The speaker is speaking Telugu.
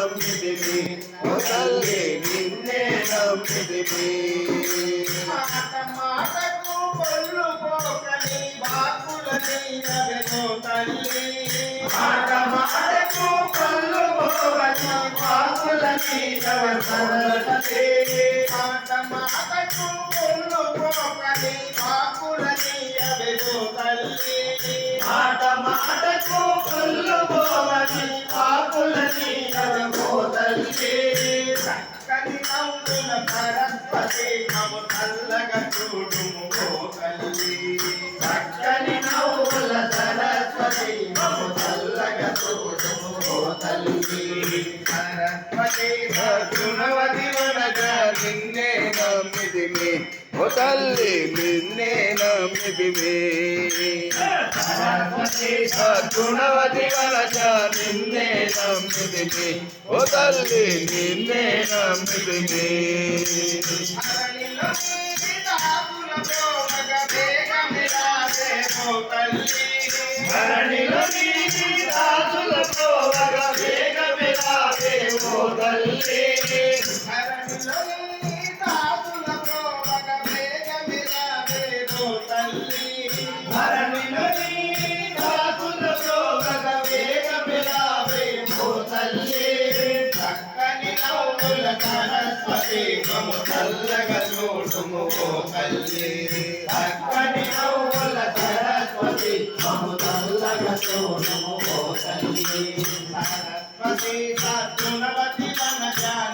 నిన్నే నమ్మితివి ఓ తల్లి నిన్నే నమ్మితివి మాట మాటకు పొల్లు పోకని వాకుల నీరవెనో తల్లి మాట మాటకు కళ్ళు పోవని వాకుల నీరవసరతే మాట మాటకు పొల్లు పోకని వాకుల నీరవెనో తల్లి మాట మాటకు కళ్ళు పోవని వాకుల నీరవో తల్లి చక్కని నవ్వుల సరస్వతి మము చల్లగా చూడుము ఓ తల్లి. చక్కని నవ్వుల సరస్వతి మము చల్లగా చూడుము ఓ తల్లి సరస్వతి సద్గుణవతి వనజ నిన్నే నమ్మితిమి ఓ తల్లి నిన్నే నమ్మిదివి గుణవతి వలచ నిన్నే ఓ తల్లి నిన్నే నీటి తల్లి. ధరణిలో మము చల్లగా చూడుము ఓ తల్లి. చక్కని నవ్వుల సరస్వతి మము చల్లగా చూడము ఓ తల్లి. సరస్వతి జాన